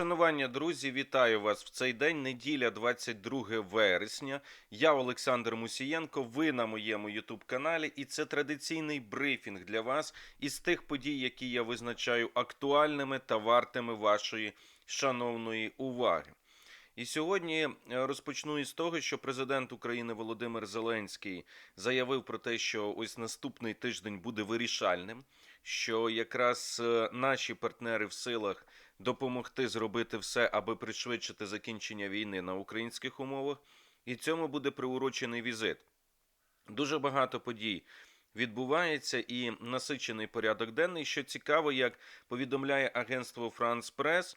Шанування, друзі, вітаю вас в цей день. Неділя, 22 вересня. Я Олександр Мусієнко. Ви на моєму Ютуб каналі, і це традиційний брифінг для вас із тих подій, які я визначаю актуальними та вартими вашої шановної уваги. І сьогодні е, розпочну із того, що президент України Володимир Зеленський заявив про те, що ось наступний тиждень буде вирішальним, що якраз е, наші партнери в силах допомогти зробити все, аби пришвидшити закінчення війни на українських умовах, і цьому буде приурочений візит. Дуже багато подій відбувається і насичений порядок денний. Що цікаво, як повідомляє агентство France Press,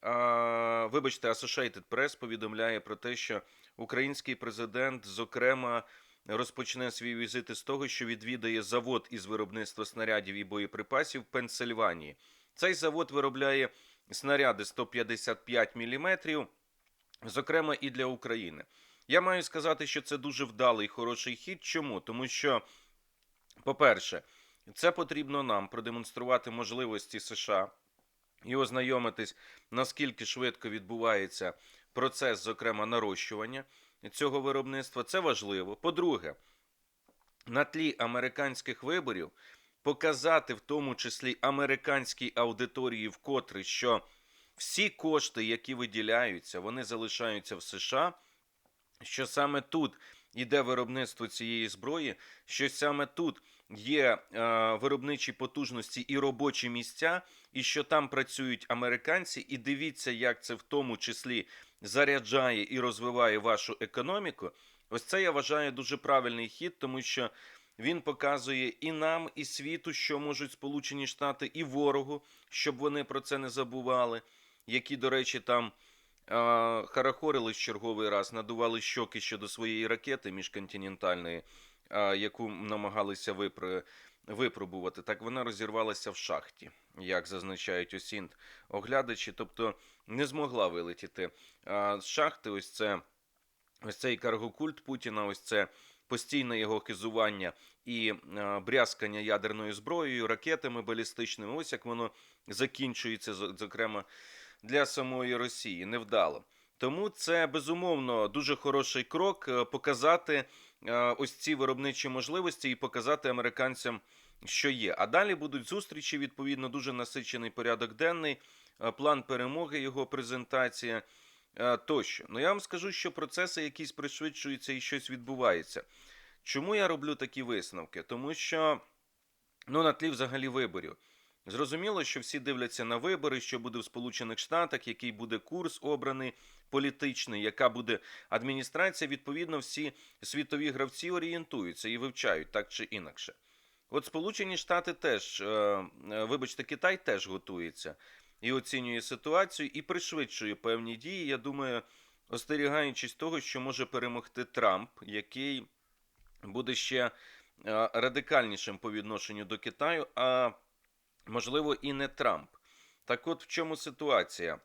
а, вибачте, Associated Press повідомляє про те, що український президент, зокрема, розпочне свій візит із того, що відвідає завод із виробництва снарядів і боєприпасів в Пенсильванії. Цей завод виробляє снаряди 155 мм, зокрема і для України. Я маю сказати, що це дуже вдалий хороший хід. Чому? Тому що, по-перше, це потрібно нам продемонструвати можливості США і ознайомитись, наскільки швидко відбувається процес, зокрема, нарощування цього виробництва. Це важливо. По-друге, на тлі американських виборів показати в тому числі американській аудиторії вкотре, що всі кошти, які виділяються, вони залишаються в США, що саме тут іде виробництво цієї зброї, що саме тут є е, виробничі потужності і робочі місця, і що там працюють американці, і дивіться, як це в тому числі заряджає і розвиває вашу економіку. Ось це я вважаю дуже правильний хід, тому що він показує і нам, і світу, що можуть Сполучені Штати, і ворогу, щоб вони про це не забували, які, до речі, там а, харахорили черговий раз, надували щоки щодо своєї ракети міжконтинентальної, а, яку намагалися випро... випробувати. Так вона розірвалася в шахті, як зазначають осінт оглядачі, тобто не змогла вилетіти а, з шахти. Ось це ось цей каргокульт Путіна, ось це постійне його хизування і е, брязкання ядерною зброєю, ракетами балістичними. Ось як воно закінчується, зокрема для самої Росії, невдало. Тому це безумовно дуже хороший крок е, показати е, ось ці виробничі можливості і показати американцям, що є. А далі будуть зустрічі. Відповідно, дуже насичений порядок денний, план перемоги, його презентація тощо. Ну я вам скажу, що процеси якісь пришвидшуються і щось відбувається. Чому я роблю такі висновки? Тому що ну, на тлі взагалі виборів. Зрозуміло, що всі дивляться на вибори, що буде в Сполучених Штатах, який буде курс обраний політичний, яка буде адміністрація. Відповідно, всі світові гравці орієнтуються і вивчають так чи інакше. От Сполучені Штати теж, е, е, вибачте, Китай теж готується і оцінює ситуацію, і пришвидшує певні дії. Я думаю, остерігаючись того, що може перемогти Трамп, який буде ще е, радикальнішим по відношенню до Китаю, а можливо і не Трамп. Так от в чому ситуація?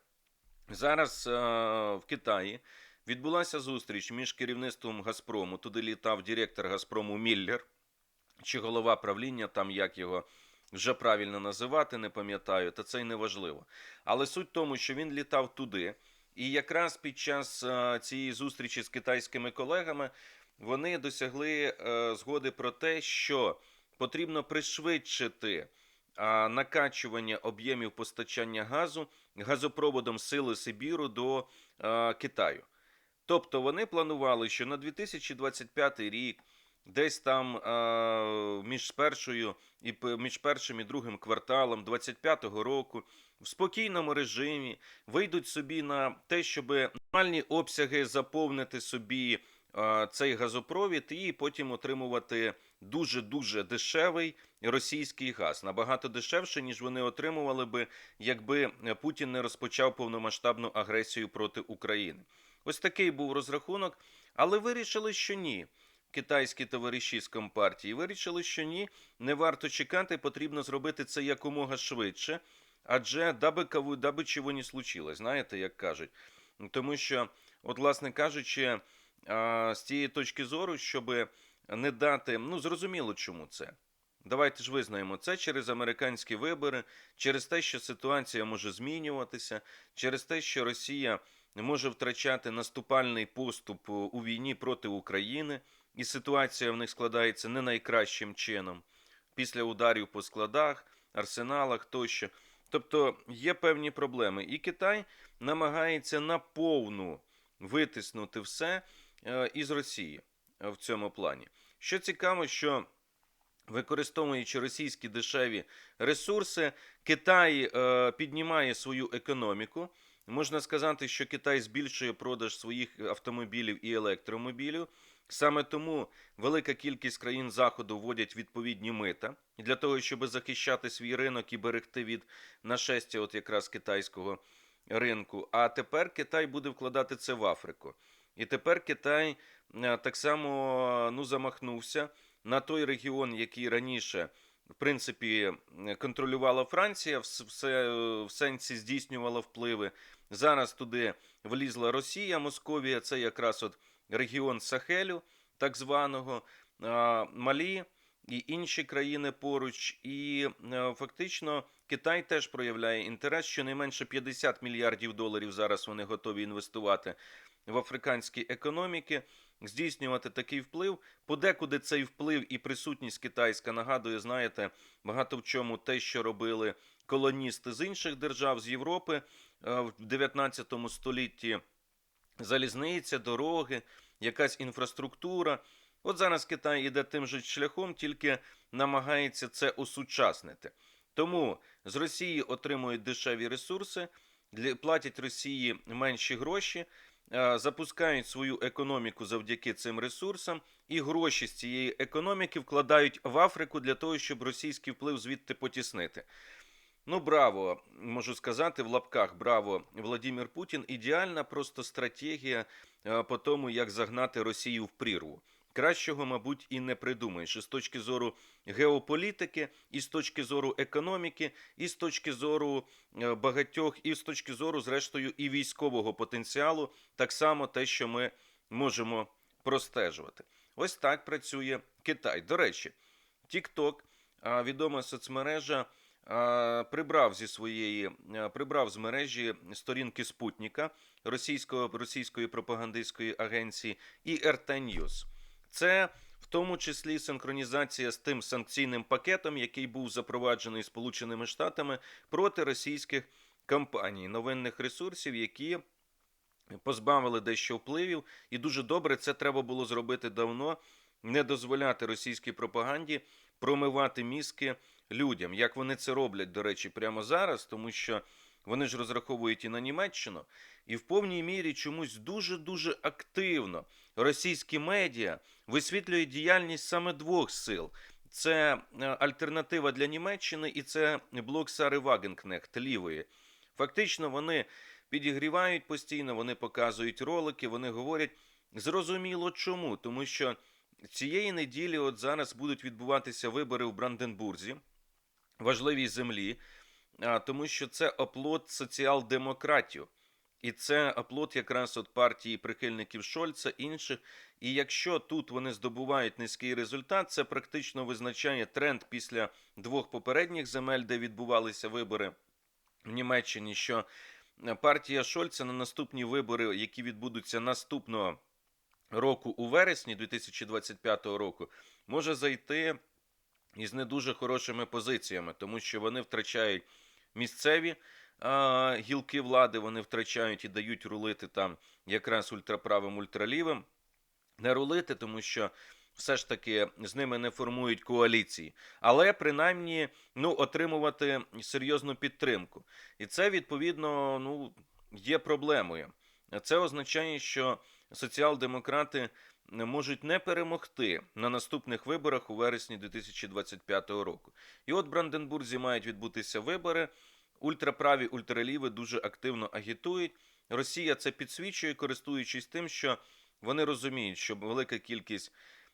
Зараз е, в Китаї відбулася зустріч між керівництвом Газпрому. Туди літав директор Газпрому Міллер, чи голова правління, там як його вже правильно називати, не пам'ятаю, та це й не важливо. Але суть в тому, що він літав туди, і якраз під час е, цієї зустрічі з китайськими колегами вони досягли е, згоди про те, що потрібно пришвидшити накачування об'ємів постачання газу газопроводом сили Сибіру до а, Китаю. Тобто вони планували, що на 2025 рік, десь там а, між першою і між першим і другим кварталом 2025 року в спокійному режимі вийдуть собі на те, щоб нормальні обсяги заповнити собі цей газопровід і потім отримувати дуже дуже дешевий російський газ, набагато дешевше, ніж вони отримували би, якби е, Путін не розпочав повномасштабну агресію проти України. Ось такий був розрахунок, але вирішили, що ні. Китайські товариші з компартії вирішили, що ні, не варто чекати, потрібно зробити це якомога швидше, адже даби каву, даби чого не случилось, знаєте, як кажуть. Тому що, от, власне кажучи, з цієї точки зору, щоб не дати, ну зрозуміло, чому це. Давайте ж визнаємо це через американські вибори, через те, що ситуація може змінюватися, через те, що Росія може втрачати наступальний поступ у війні проти України, і ситуація в них складається не найкращим чином після ударів по складах, арсеналах тощо. Тобто є певні проблеми. І Китай намагається наповну витиснути все е, із Росії е, в цьому плані. Що цікаво, що використовуючи російські дешеві ресурси, Китай е, піднімає свою економіку. Можна сказати, що Китай збільшує продаж своїх автомобілів і електромобілів. Саме тому велика кількість країн заходу вводять відповідні мита для того, щоб захищати свій ринок і берегти від нашестя, от якраз китайського ринку. А тепер Китай буде вкладати це в Африку. І тепер Китай е, так само ну, замахнувся на той регіон, який раніше. В принципі, контролювала Франція, все е, в сенсі здійснювала впливи. Зараз туди влізла Росія, Московія, це якраз от регіон Сахелю, так званого, Малі і інші країни поруч. І е, фактично Китай теж проявляє інтерес. Щонайменше 50 мільярдів доларів зараз вони готові інвестувати в африканські економіки, здійснювати такий вплив. Подекуди цей вплив і присутність китайська нагадує, знаєте, багато в чому те, що робили колоністи з інших держав з Європи е, в 19 столітті. Залізниця, дороги, якась інфраструктура. От зараз Китай іде тим же шляхом, тільки намагається це осучаснити. Тому з Росії отримують дешеві ресурси, платять Росії менші гроші, запускають свою економіку завдяки цим ресурсам, і гроші з цієї економіки вкладають в Африку для того, щоб російський вплив звідти потіснити. Ну, браво, можу сказати в лапках браво Владимир Путін. Ідеальна просто стратегія е, по тому, як загнати Росію в прірву. Кращого, мабуть, і не придумаєш. І з точки зору геополітики, і з точки зору економіки, і з точки зору е, багатьох, і з точки зору, зрештою, і військового потенціалу, так само те, що ми можемо простежувати. Ось так працює Китай. До речі, TikTok, відома соцмережа, прибрав зі своєї прибрав з мережі сторінки Спутника російського російської пропагандистської агенції і RT News. Це в тому числі синхронізація з тим санкційним пакетом, який був запроваджений Сполученими Штатами проти російських компаній, новинних ресурсів, які позбавили дещо впливів, і дуже добре це треба було зробити давно. Не дозволяти російській пропаганді промивати мізки людям, як вони це роблять, до речі, прямо зараз, тому що вони ж розраховують і на Німеччину, і в повній мірі чомусь дуже дуже активно російські медіа висвітлюють діяльність саме двох сил. Це е, альтернатива для Німеччини, і це блок Сари Вагенкнехт лівої. Фактично, вони підігрівають постійно, вони показують ролики, вони говорять зрозуміло чому, тому що цієї неділі, от зараз будуть відбуватися вибори в Бранденбурзі, важливій землі, тому що це оплот соціал-демократів. І це оплот якраз от партії прихильників Шольца, інших. І якщо тут вони здобувають низький результат, це практично визначає тренд після двох попередніх земель, де відбувалися вибори в Німеччині, що партія Шольца на наступні вибори, які відбудуться наступного року у вересні 2025 року, може зайти із не дуже хорошими позиціями, тому що вони втрачають місцеві а, гілки влади, вони втрачають і дають рулити там якраз ультраправим, ультралівим. Не рулити, тому що все ж таки з ними не формують коаліції, але принаймні ну, отримувати серйозну підтримку. І це відповідно ну, є проблемою. Це означає, що соціал-демократи можуть не перемогти на наступних виборах у вересні 2025 року. І от в Бранденбурзі мають відбутися вибори. Ультраправі, ультраліви дуже активно агітують. Росія це підсвічує, користуючись тим, що вони розуміють, що велика кількість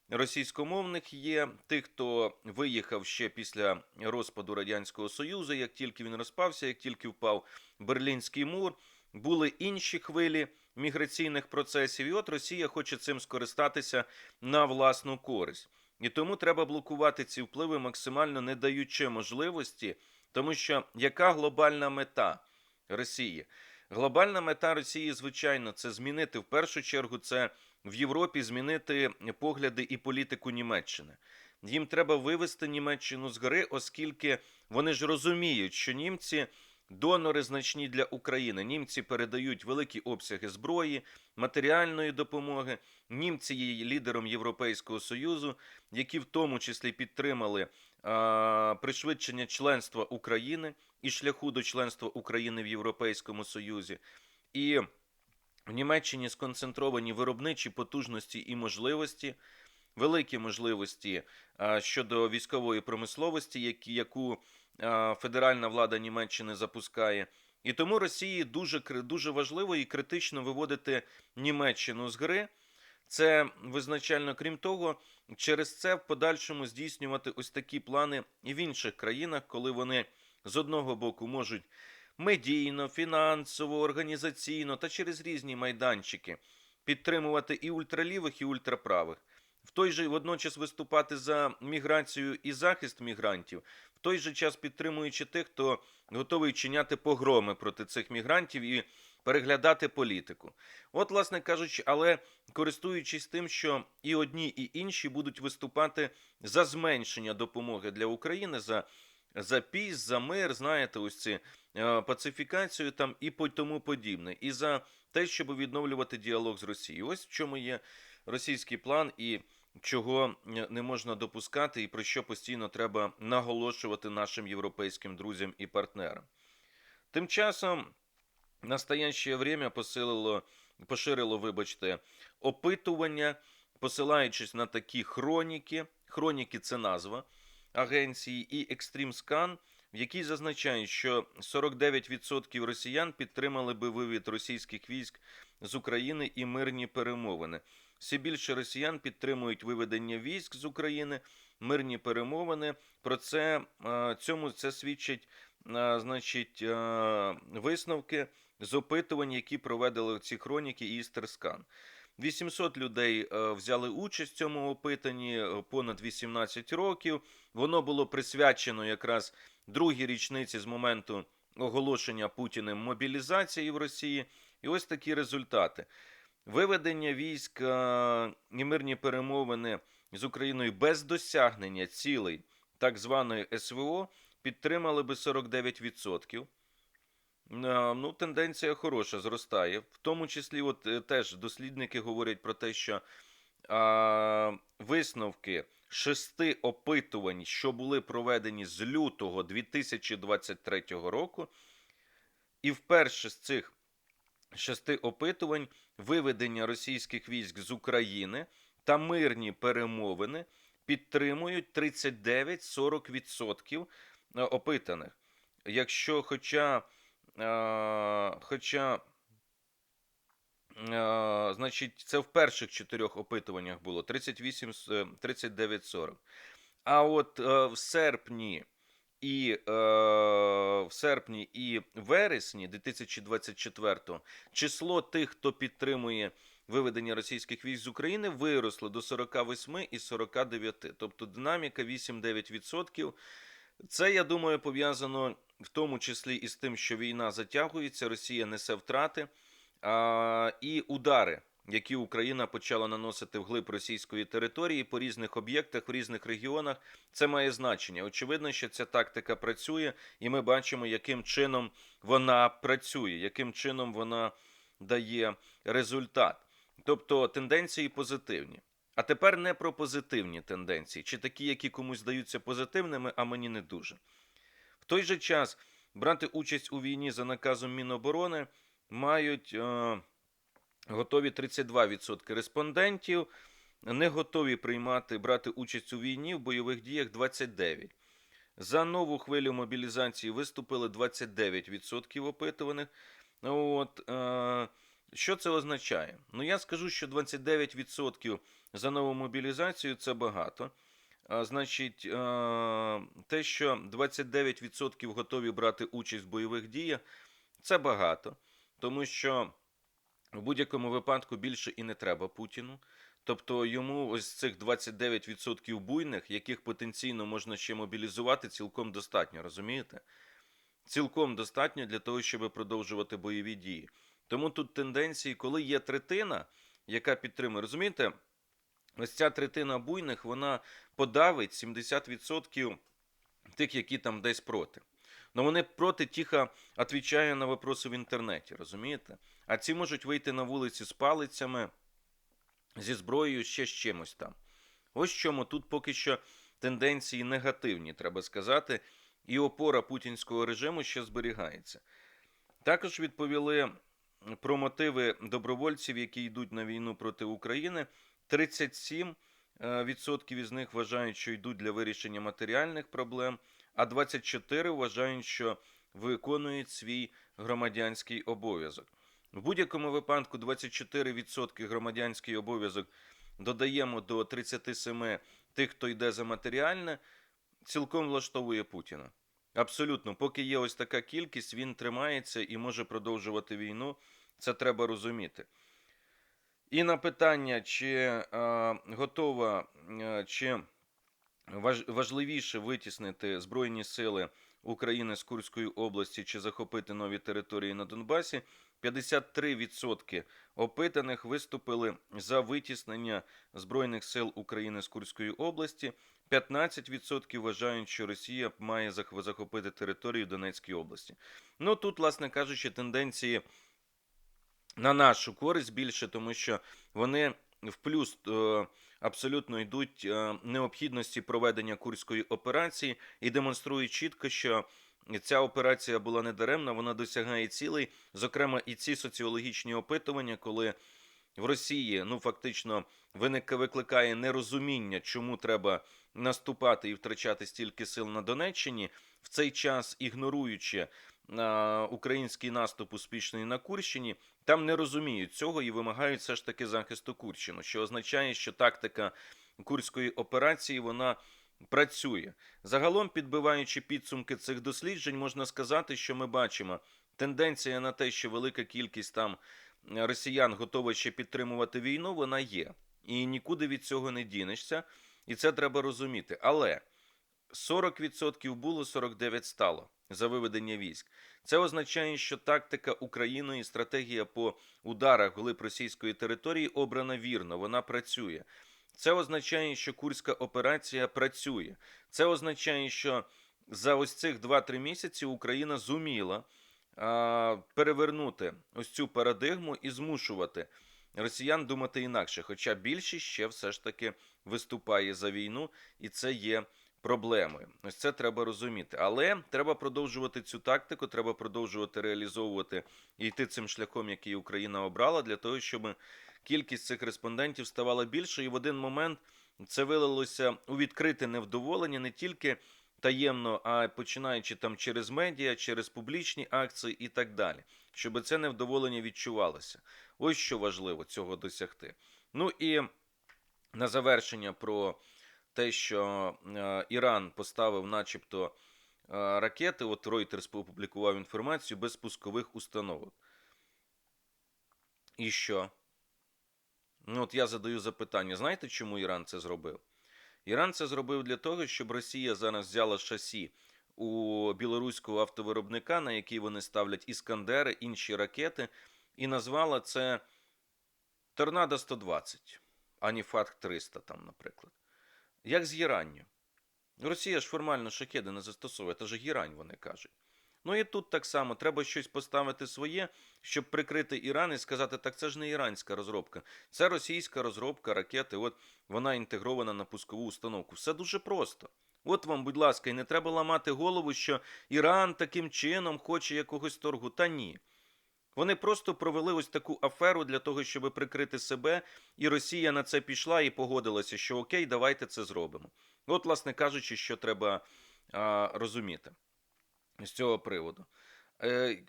російськомовних є тих, хто виїхав ще після розпаду радянського союзу. Як тільки він розпався, як тільки впав Берлінський мур, були інші хвилі міграційних процесів. І от Росія хоче цим скористатися на власну користь. І тому треба блокувати ці впливи, максимально не даючи можливості, тому що яка глобальна мета Росії? Глобальна мета Росії, звичайно, це змінити в першу чергу це в Європі змінити погляди і політику Німеччини. Їм треба вивести Німеччину з гори, оскільки вони ж розуміють, що німці донори значні для України. Німці передають великі обсяги зброї, матеріальної допомоги. Німці є лідером Європейського союзу, які в тому числі підтримали а, пришвидшення членства України і шляху до членства України в Європейському Союзі. І в Німеччині сконцентровані виробничі потужності і можливості, великі можливості а, щодо військової промисловості, яку федеральна влада Німеччини запускає. І тому Росії дуже, дуже важливо і критично виводити Німеччину з гри. Це визначально, крім того, через це в подальшому здійснювати ось такі плани і в інших країнах, коли вони з одного боку можуть медійно, фінансово, організаційно та через різні майданчики підтримувати і ультралівих, і ультраправих. В той же водночас виступати за міграцію і захист мігрантів, той же час підтримуючи тих, хто готовий чиняти погроми проти цих мігрантів і переглядати політику. От, власне кажучи, але користуючись тим, що і одні, і інші будуть виступати за зменшення допомоги для України, за, за піс, за мир, знаєте, ось ці е, пацифікацію там і по тому подібне, і за те, щоб відновлювати діалог з Росією. Ось в чому є російський план і чого не можна допускати, і про що постійно треба наголошувати нашим європейським друзям і партнерам. Тим часом настоящее время посилило, поширило, вибачте, опитування, посилаючись на такі хроніки. Хроніки це назва агенції і Extreme в якій зазначають, що 49% росіян підтримали би вивід російських військ з України і мирні перемовини. Все більше росіян підтримують виведення військ з України, мирні перемовини. Про це е, цьому це свідчить е, значить, е, висновки з опитувань, які проведили ці хроніки і Істерскан. 800 людей взяли участь в цьому опитанні понад 18 років. Воно було присвячено якраз другій річниці з моменту оголошення Путіним мобілізації в Росії. І ось такі результати. Виведення військ е, і мирні перемовини з Україною без досягнення цілей так званої СВО підтримали би 49%. Е, Ну, тенденція хороша, зростає. В тому числі, от е, теж дослідники говорять про те, що а, висновки шести опитувань, що були проведені з лютого 2023 року, і вперше з цих шести опитувань виведення російських військ з України та мирні перемовини підтримують 39-40% е, опитаних. Якщо хоча Е, Хоча, е, значить, це в перших чотирьох опитуваннях було 38, 39, 40. А от е, в серпні і е, в серпні і вересні 2024 число тих, хто підтримує виведення російських військ з України, виросло до 48 і 49. Тобто динаміка 8-9%. Це, я думаю, пов'язано в тому числі і з тим, що війна затягується, Росія несе втрати а, і удари, які Україна почала наносити вглиб російської території по різних об'єктах в різних регіонах. Це має значення. Очевидно, що ця тактика працює, і ми бачимо, яким чином вона працює, яким чином вона дає результат. Тобто тенденції позитивні. А тепер не про позитивні тенденції, чи такі, які комусь здаються позитивними, а мені не дуже. В той же час брати участь у війні за наказом Міноборони мають е, готові 32% респондентів, не готові приймати брати участь у війні в бойових діях 29%. За нову хвилю мобілізації виступили 29% опитуваних. От, е, що це означає? Ну, я скажу, що 29% за нову мобілізацію це багато. А, Значить, е, те, що 29% готові брати участь в бойових діях, це багато, тому що в будь-якому випадку більше і не треба Путіну. Тобто йому ось цих 29% буйних, яких потенційно можна ще мобілізувати, цілком достатньо, розумієте? Цілком достатньо для того, щоб продовжувати бойові дії. Тому тут тенденції, коли є третина, яка підтримує, розумієте, ось ця третина буйних, вона подавить 70% тих, які там десь проти. Ну вони проти тихо відповідає на вопроси в інтернеті, розумієте? А ці можуть вийти на вулиці з палицями, зі зброєю, ще з чимось там. Ось чому тут поки що тенденції негативні, треба сказати, і опора путінського режиму ще зберігається. Також відповіли про мотиви добровольців, які йдуть на війну проти України. 37% е, із них вважають, що йдуть для вирішення матеріальних проблем, а 24% вважають, що виконують свій громадянський обов'язок. В будь-якому випадку 24% громадянський обов'язок додаємо до 37 тих, хто йде за матеріальне, цілком влаштовує Путіна. Абсолютно, поки є ось така кількість, він тримається і може продовжувати війну. Це треба розуміти. І на питання, чи е, готова, е, чи важливіше витіснити Збройні сили України з Курської області чи захопити нові території на Донбасі, 53% опитаних виступили за витіснення Збройних сил України з Курської області. 15% вважають, що Росія має захопити територію Донецької області. Ну тут, власне кажучи, тенденції на нашу користь більше, тому що вони в плюс е, абсолютно йдуть е, необхідності проведення курської операції і демонструють чітко, що ця операція була недаремна, вона досягає цілей, зокрема, і ці соціологічні опитування, коли в Росії ну фактично виник викликає нерозуміння, чому треба наступати і втрачати стільки сил на Донеччині, в цей час ігноруючи український наступ успішний на Курщині, там не розуміють цього і вимагають все ж таки захисту Курщину, що означає, що тактика курської операції вона працює. Загалом, підбиваючи підсумки цих досліджень, можна сказати, що ми бачимо тенденція на те, що велика кількість там росіян готова ще підтримувати війну, вона є. І нікуди від цього не дінешся. І це треба розуміти. Але 40% було, 49% стало за виведення військ. Це означає, що тактика України і стратегія по ударах глиб російської території обрана вірно, вона працює. Це означає, що Курська операція працює. Це означає, що за ось цих 2-3 місяці Україна зуміла а, перевернути ось цю парадигму і змушувати росіян думати інакше. Хоча більшість ще все ж таки виступає за війну, і це є проблемою. Ось це треба розуміти. Але треба продовжувати цю тактику, треба продовжувати реалізовувати і йти цим шляхом, який Україна обрала, для того, щоб кількість цих респондентів ставала більше, і в один момент це вилилося у відкрите невдоволення не тільки таємно, а починаючи там через медіа, через публічні акції і так далі, щоб це невдоволення відчувалося. Ось що важливо цього досягти. Ну і на завершення про те, що е, Іран поставив, начебто, е, ракети. От Reuters опублікував інформацію без пускових установок. І що? Ну, от я задаю запитання: знаєте, чому Іран це зробив? Іран це зробив для того, щоб Росія зараз взяла шасі у білоруського автовиробника, на який вони ставлять іскандери, інші ракети, і назвала це Торнадо 120, а не Фатх 300, там, наприклад. Як з Єранню. Росія ж формально шахеди не застосовує, це ж Єрань, вони кажуть. Ну і тут так само треба щось поставити своє, щоб прикрити Іран і сказати, так це ж не іранська розробка, це російська розробка ракети. От вона інтегрована на пускову установку. Все дуже просто. От вам, будь ласка, і не треба ламати голову, що Іран таким чином хоче якогось торгу. Та ні. Вони просто провели ось таку аферу для того, щоб прикрити себе, і Росія на це пішла і погодилася, що окей, давайте це зробимо. От, власне кажучи, що треба а, розуміти з цього приводу. Е,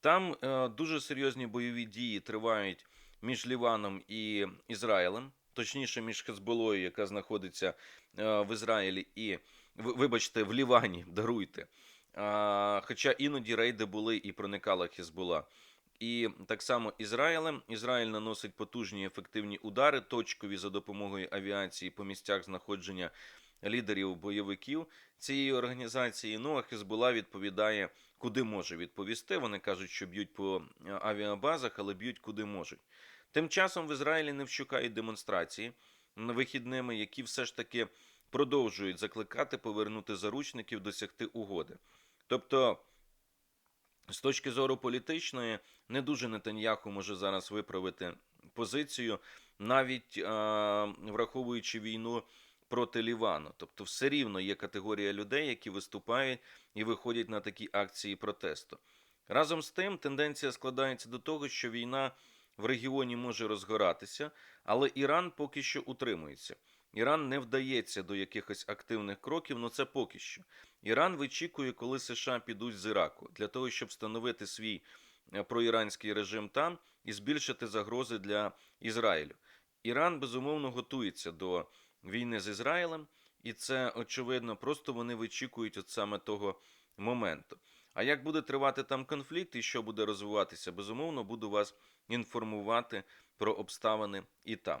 там е, дуже серйозні бойові дії тривають між Ліваном і Ізраїлем, точніше, між Хезболою, яка знаходиться е, в Ізраїлі, і, ви- вибачте, в Лівані, даруйте. А, хоча іноді рейди були і проникала Хезбола. І так само Ізраїлем. Ізраїль наносить потужні ефективні удари, точкові за допомогою авіації по місцях знаходження лідерів бойовиків цієї організації. Ну а Хезбула відповідає, куди може відповісти. Вони кажуть, що б'ють по е, авіабазах, але б'ють куди можуть. Тим часом в Ізраїлі не вщукають демонстрації вихідними, які все ж таки продовжують закликати повернути заручників, досягти угоди. Тобто, з точки зору політичної, не дуже Нетаньяху може зараз виправити позицію, навіть е, враховуючи війну проти Лівану. Тобто, все рівно є категорія людей, які виступають і виходять на такі акції протесту. Разом з тим, тенденція складається до того, що війна в регіоні може розгоратися, але Іран поки що утримується. Іран не вдається до якихось активних кроків, але це поки що. Іран вичікує, коли США підуть з Іраку для того, щоб встановити свій е, проіранський режим там і збільшити загрози для Ізраїлю. Іран безумовно готується до війни з Ізраїлем, і це очевидно, просто вони вичікують от саме того моменту. А як буде тривати там конфлікт і що буде розвиватися, безумовно, буду вас інформувати про обставини і там.